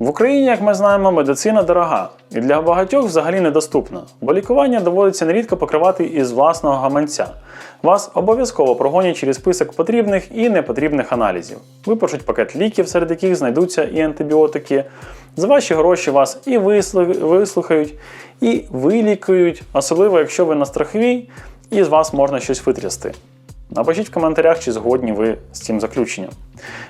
В Україні, як ми знаємо, медицина дорога і для багатьох взагалі недоступна, бо лікування доводиться нерідко покривати із власного гаманця. Вас обов'язково прогонять через список потрібних і непотрібних аналізів. Випишуть пакет ліків, серед яких знайдуться і антибіотики. За ваші гроші вас і вислухають, і вилікують, особливо якщо ви на страховій і з вас можна щось витрясти. Напишіть в коментарях, чи згодні ви з цим заключенням.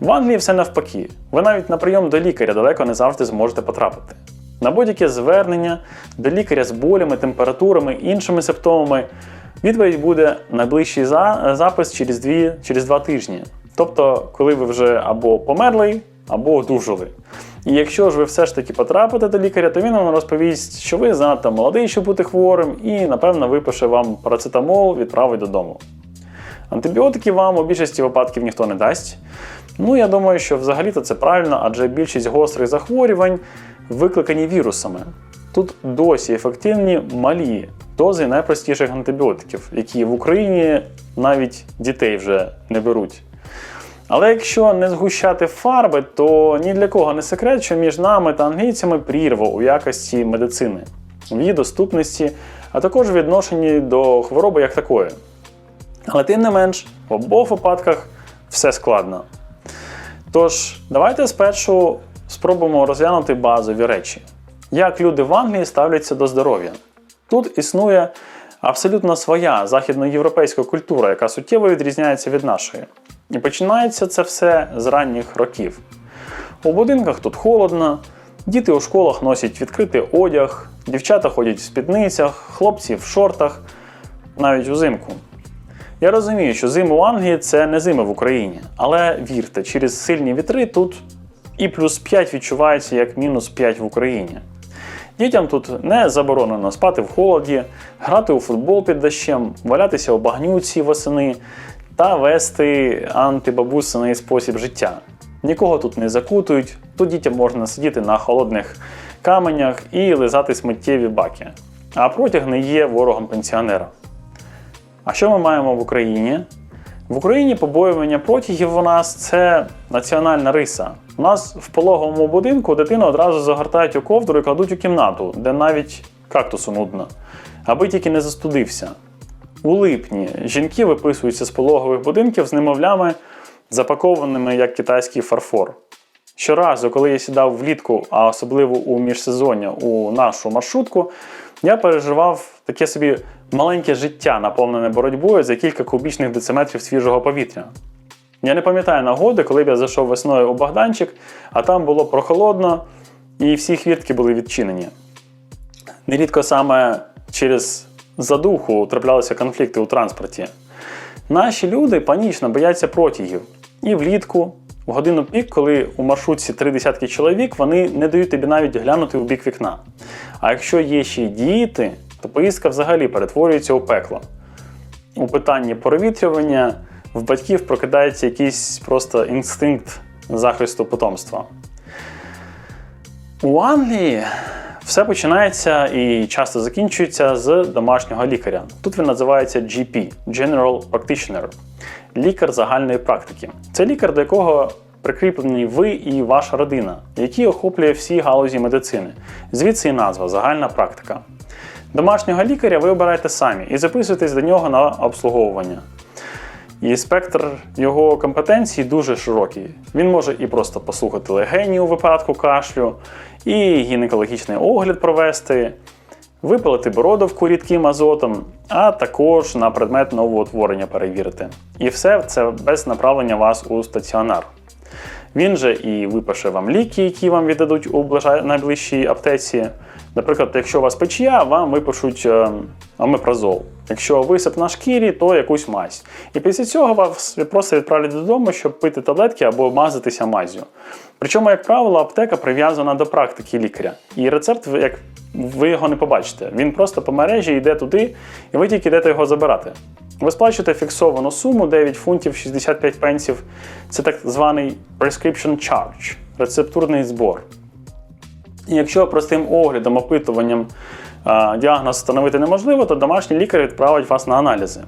В Англії все навпаки. Ви навіть на прийом до лікаря далеко не завжди зможете потрапити. На будь-яке звернення до лікаря з болями, температурами, іншими симптомами відповідь буде найближчий за- запис через, дві, через два тижні. Тобто, коли ви вже або померли, або одужали. І якщо ж ви все ж таки потрапите до лікаря, то він вам розповість, що ви занадто молодий, щоб бути хворим, і напевно випише вам парацетамол, відправить додому. Антибіотики вам у більшості випадків ніхто не дасть. Ну, я думаю, що взагалі-то це правильно, адже більшість гострих захворювань викликані вірусами. Тут досі ефективні малі дози найпростіших антибіотиків, які в Україні навіть дітей вже не беруть. Але якщо не згущати фарби, то ні для кого не секрет, що між нами та англійцями прірва у якості медицини, в її доступності, а також відношенні до хвороби як такої. Але тим не менш, в обох випадках все складно. Тож, давайте спершу спробуємо розглянути базові речі. Як люди в Англії ставляться до здоров'я? Тут існує абсолютно своя західноєвропейська культура, яка суттєво відрізняється від нашої. І починається це все з ранніх років. У будинках тут холодно, діти у школах носять відкритий одяг, дівчата ходять в спідницях, хлопці в шортах, навіть узимку. Я розумію, що зими в Англії це не зими в Україні, але вірте, через сильні вітри тут і плюс 5 відчувається як мінус 5 в Україні. Дітям тут не заборонено спати в холоді, грати у футбол під дощем, валятися у багнюці восени та вести антибабусиний спосіб життя. Нікого тут не закутують, тут дітям можна сидіти на холодних каменях і лизати сміттєві баки. А протяг не є ворогом пенсіонера. А що ми маємо в Україні? В Україні побоювання протягів у нас це національна риса. У нас в пологовому будинку дитину одразу загортають у ковдру і кладуть у кімнату, де навіть кактусу нудно, аби тільки не застудився. У липні жінки виписуються з пологових будинків з немовлями, запакованими як китайський фарфор. Щоразу, коли я сідав влітку, а особливо у міжсезоння у нашу маршрутку, я переживав таке собі маленьке життя, наповнене боротьбою за кілька кубічних дециметрів свіжого повітря. Я не пам'ятаю нагоди, коли б я зайшов весною у Богданчик, а там було прохолодно і всі хвіртки були відчинені. Нерідко саме через задуху траплялися конфлікти у транспорті. Наші люди панічно бояться протягів. І влітку, в годину пік, коли у маршрутці три десятки чоловік, вони не дають тобі навіть глянути в бік вікна. А якщо є ще й діти, то поїздка взагалі перетворюється у пекло. У питанні провітрювання в батьків прокидається якийсь просто інстинкт захисту потомства. У Англії все починається і часто закінчується з домашнього лікаря. Тут він називається GP General Practitioner лікар загальної практики. Це лікар, до якого прикріплені ви і ваша родина, який охоплює всі галузі медицини. Звідси і назва загальна практика. Домашнього лікаря ви обираєте самі і записуєтесь до нього на обслуговування. І спектр його компетенцій дуже широкий. Він може і просто послухати легені у випадку кашлю, і гінекологічний огляд провести, випалити бородавку рідким азотом, а також на предмет новоутворення перевірити. І все це без направлення вас у стаціонар. Він же і випише вам ліки, які вам віддадуть у найближчій аптеці. Наприклад, якщо у вас печія, вам випишуть е, омепразол. Якщо висип на шкірі, то якусь мазь. І після цього вас просто відправлять додому, щоб пити таблетки або мазатися мазю. Причому, як правило, аптека прив'язана до практики лікаря. І рецепт, як ви його не побачите. Він просто по мережі йде туди, і ви тільки йдете його забирати. Ви сплачуєте фіксовану суму 9 фунтів 65 пенсів. Це так званий prescription charge рецептурний збор. І якщо простим оглядом, опитуванням діагноз встановити неможливо, то домашній лікар відправить вас на аналізи.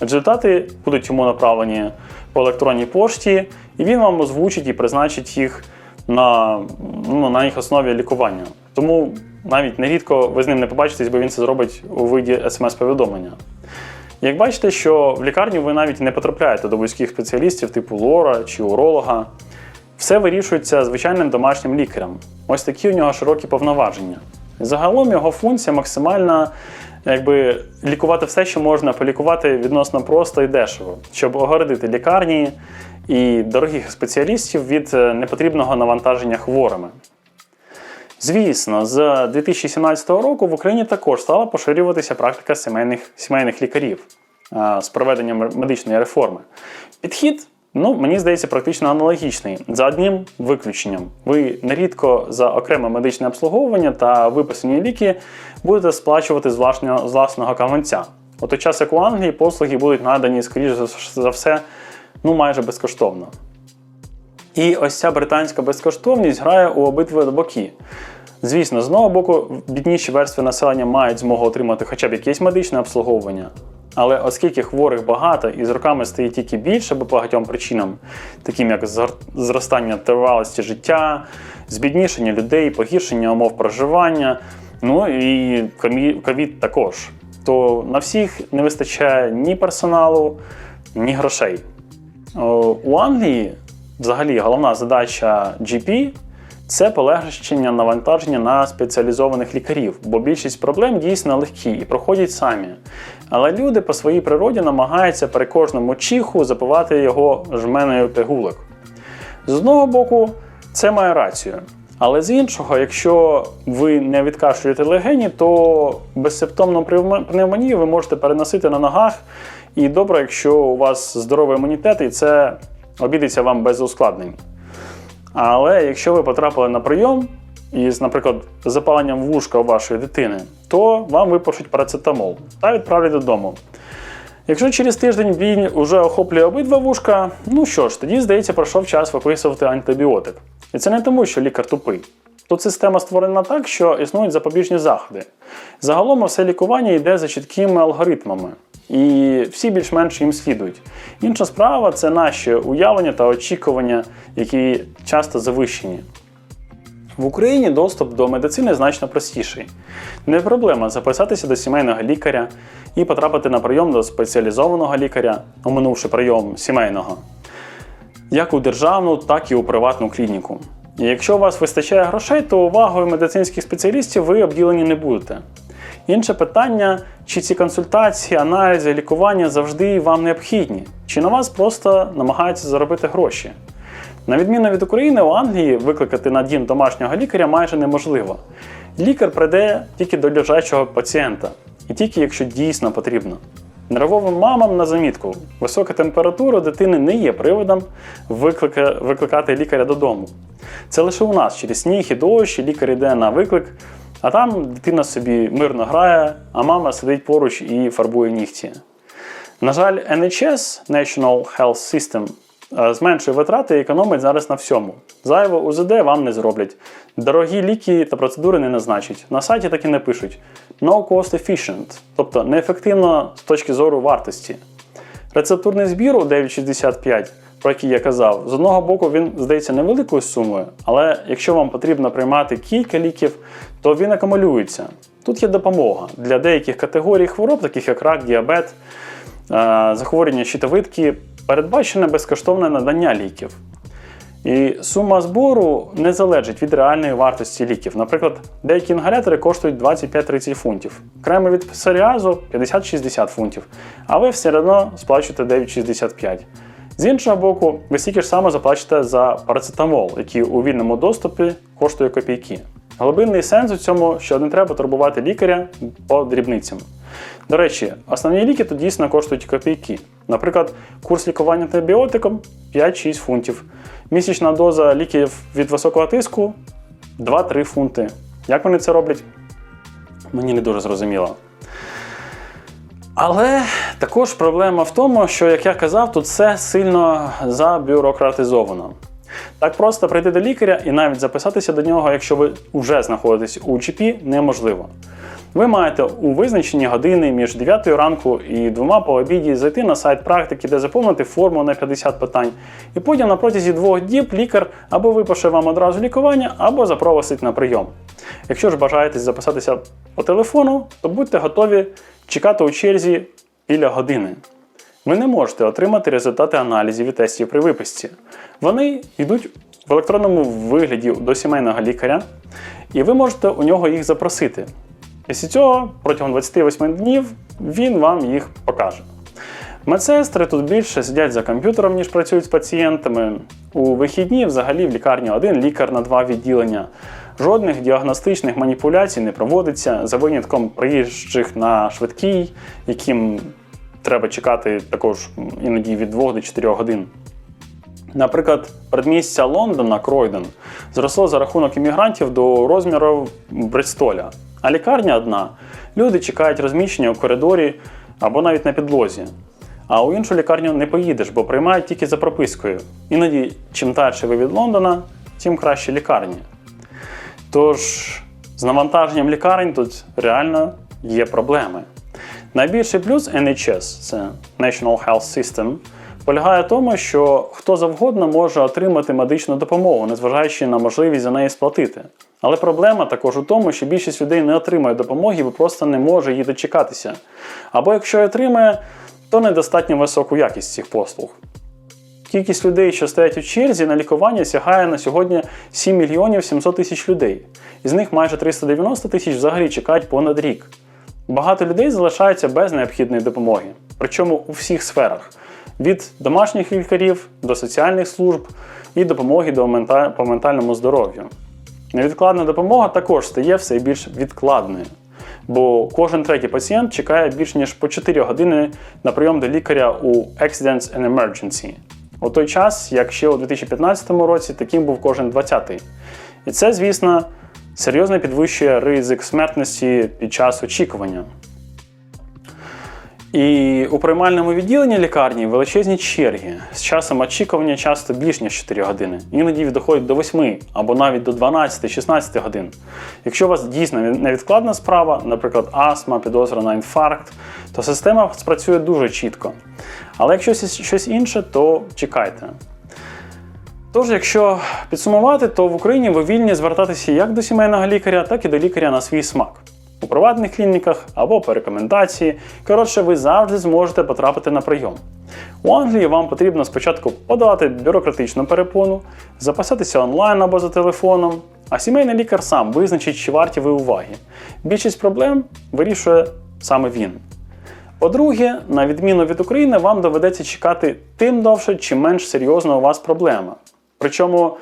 Результати будуть йому направлені по електронній пошті, і він вам озвучить і призначить їх на, ну, на їх основі лікування. Тому навіть нерідко ви з ним не побачитесь, бо він це зробить у виді смс-повідомлення. Як бачите, що в лікарню ви навіть не потрапляєте до вузьких спеціалістів типу лора чи уролога. Все вирішується звичайним домашнім лікарем. Ось такі у нього широкі повноваження. Загалом його функція максимальна якби, лікувати все, що можна полікувати відносно просто і дешево, щоб огородити лікарні і дорогих спеціалістів від е, непотрібного навантаження хворими. Звісно, з 2017 року в Україні також стала поширюватися практика сімейних, сімейних лікарів а, з проведенням медичної реформи. Підхід, ну, мені здається, практично аналогічний, за одним виключенням. Ви нерідко за окреме медичне обслуговування та виписані ліки будете сплачувати з власного, з власного каменця. У той час, як у Англії, послуги будуть надані, скоріш за все, ну майже безкоштовно. І ось ця британська безкоштовність грає у обидва боки. Звісно, з одного боку, бідніші верстви населення мають змогу отримати хоча б якесь медичне обслуговування. Але оскільки хворих багато і з роками стає тільки більше по багатьом причинам, таким як зростання тривалості життя, збіднішення людей, погіршення умов проживання, ну і ковід також, то на всіх не вистачає ні персоналу, ні грошей. У Англії взагалі головна задача GP це полегшення навантаження на спеціалізованих лікарів, бо більшість проблем дійсно легкі і проходять самі. Але люди по своїй природі намагаються при кожному чиху запивати його жменою пигулок. З одного боку, це має рацію. Але з іншого, якщо ви не відкашлюєте легені, то безсимптомну пневмо- пневмонію ви можете переносити на ногах. І добре, якщо у вас здоровий імунітет, і це обійдеться вам без ускладнень. Але якщо ви потрапили на прийом із, наприклад, запаленням вушка у вашої дитини, то вам випишуть парацетамол та відправлять додому. Якщо через тиждень він вже охоплює обидва вушка, ну що ж, тоді, здається, пройшов час виписувати антибіотик. І це не тому, що лікар тупий. Тут система створена так, що існують запобіжні заходи. Загалом все лікування йде за чіткими алгоритмами, і всі більш-менш їм слідують. Інша справа це наші уявлення та очікування, які часто завищені. В Україні доступ до медицини значно простіший. Не проблема записатися до сімейного лікаря і потрапити на прийом до спеціалізованого лікаря, оминувши прийом сімейного, як у державну, так і у приватну клініку. І якщо у вас вистачає грошей, то увагою медицинських спеціалістів ви обділені не будете. Інше питання, чи ці консультації, аналізи, лікування завжди вам необхідні, чи на вас просто намагаються заробити гроші. На відміну від України, у Англії викликати на дім домашнього лікаря майже неможливо. Лікар прийде тільки до лежачого пацієнта, і тільки якщо дійсно потрібно. Нервовим мамам на замітку, висока температура дитини не є приводом виклика, викликати лікаря додому. Це лише у нас через сніг і дощ, лікар йде на виклик, а там дитина собі мирно грає, а мама сидить поруч і фарбує нігті. На жаль, NHS National Health System е, зменшує витрати і економить зараз на всьому. Зайво УЗД вам не зроблять. Дорогі ліки та процедури не назначать. На сайті так і не пишуть no cost efficient, тобто неефективно з точки зору вартості. Рецептурний збір у 9,65, про який я казав, з одного боку він здається невеликою сумою, але якщо вам потрібно приймати кілька ліків, то він акумулюється. Тут є допомога для деяких категорій хвороб, таких як рак, діабет, е, захворювання щитовидки, передбачене безкоштовне надання ліків. І сума збору не залежить від реальної вартості ліків. Наприклад, деякі інгалятори коштують 25-30 фунтів, креми від псоріазу 50-60 фунтів, а ви все одно сплачуєте 9,65. З іншого боку, ви стільки ж само заплачете за парацетамол, який у вільному доступі коштує копійки. Глибинний сенс у цьому, що не треба турбувати лікаря по дрібницям. До речі, основні ліки тут дійсно коштують копійки. Наприклад, курс лікування антибіотиком 5-6 фунтів. Місячна доза ліків від високого тиску 2-3 фунти. Як вони це роблять? Мені не дуже зрозуміло. Але також проблема в тому, що, як я казав, тут все сильно забюрократизовано. Так просто прийти до лікаря і навіть записатися до нього, якщо ви вже знаходитесь у ЧП, неможливо. Ви маєте у визначені години між 9 ранку і 2 по обіді зайти на сайт практики, де заповнити форму на 50 питань. І потім на протязі двох діб лікар або випише вам одразу лікування, або запросить на прийом. Якщо ж бажаєте записатися по телефону, то будьте готові чекати у черзі біля години. Ви не можете отримати результати аналізів і тестів при виписці. Вони йдуть в електронному вигляді до сімейного лікаря, і ви можете у нього їх запросити. Після цього протягом 28 днів він вам їх покаже. Медсестри тут більше сидять за комп'ютером, ніж працюють з пацієнтами. У вихідні взагалі в лікарні один лікар на два відділення. Жодних діагностичних маніпуляцій не проводиться за винятком приїжджих на швидкій, яким треба чекати також іноді від 2 до 4 годин. Наприклад, передмістя Лондона Кройден зросло за рахунок іммігрантів до розміру Бристоля. А лікарня одна. Люди чекають розміщення у коридорі або навіть на підлозі. А у іншу лікарню не поїдеш, бо приймають тільки за пропискою. Іноді, чим далі ви від Лондона, тим краще лікарні. Тож, з навантаженням лікарень тут реально є проблеми. Найбільший плюс NHS це National Health System, полягає в тому, що хто завгодно може отримати медичну допомогу, незважаючи на можливість за неї сплатити. Але проблема також у тому, що більшість людей не отримує допомоги, бо просто не може її дочекатися. Або якщо й отримує, то недостатньо високу якість цих послуг. Кількість людей, що стоять у черзі на лікування, сягає на сьогодні 7 мільйонів 700 тисяч людей. Із них майже 390 тисяч взагалі чекають понад рік. Багато людей залишаються без необхідної допомоги, причому у всіх сферах: від домашніх лікарів до соціальних служб і допомоги до мента- по ментальному здоров'ю. Невідкладна допомога також стає все більш відкладною, бо кожен третій пацієнт чекає більш ніж по 4 години на прийом до лікаря у Accidents and Emergency. У той час, як ще у 2015 році, таким був кожен 20-й. І це, звісно, серйозно підвищує ризик смертності під час очікування. І у приймальному відділенні лікарні величезні черги. З часом очікування часто більш ніж 4 години. Іноді доходять до 8 або навіть до 12-16 годин. Якщо у вас дійсно невідкладна справа, наприклад, астма, підозра на інфаркт, то система спрацює дуже чітко. Але якщо щось інше, то чекайте. Тож, якщо підсумувати, то в Україні ви вільні звертатися як до сімейного лікаря, так і до лікаря на свій смак. У приватних клініках або по рекомендації. Коротше, ви завжди зможете потрапити на прийом. У Англії вам потрібно спочатку подати бюрократичну перепону, записатися онлайн або за телефоном, а сімейний лікар сам визначить, чи варті ви уваги. Більшість проблем вирішує саме він. По-друге, на відміну від України, вам доведеться чекати тим довше, чим менш серйозна у вас проблема. Причому,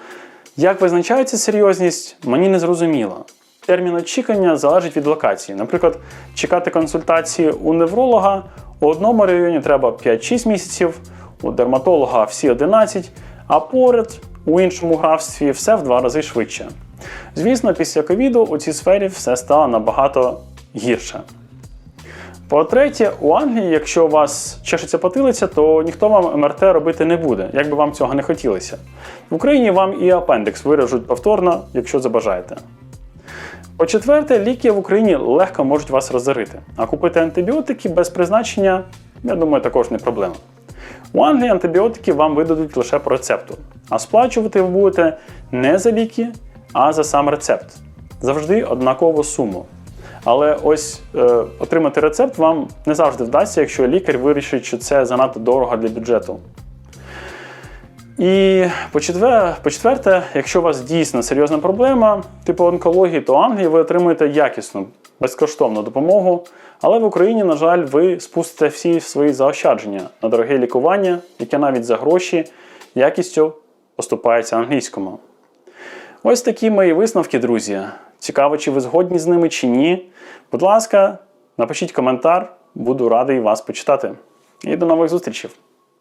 як визначається серйозність, мені не зрозуміло. Термін очікування залежить від локації. Наприклад, чекати консультації у невролога у одному районі треба 5-6 місяців, у дерматолога всі 11, а поряд у іншому графстві все в два рази швидше. Звісно, після ковіду у цій сфері все стало набагато гірше. По-третє, у Англії, якщо у вас чешеться потилиця, то ніхто вам МРТ робити не буде, як би вам цього не хотілося. В Україні вам і апендикс вирежуть повторно, якщо забажаєте. По-четверте, ліки в Україні легко можуть вас розорити, а купити антибіотики без призначення, я думаю, також не проблема. У Англії антибіотики вам видадуть лише по рецепту, а сплачувати ви будете не за ліки, а за сам рецепт. Завжди однакову суму. Але ось е, отримати рецепт вам не завжди вдасться, якщо лікар вирішить, що це занадто дорого для бюджету. І по-четверте, якщо у вас дійсно серйозна проблема, типу онкології, то в Англії ви отримуєте якісну, безкоштовну допомогу. Але в Україні, на жаль, ви спустите всі свої заощадження на дороге лікування, яке навіть за гроші якістю поступається англійському. Ось такі мої висновки, друзі. Цікаво, чи ви згодні з ними, чи ні. Будь ласка, напишіть коментар, буду радий вас почитати. І до нових зустрічей!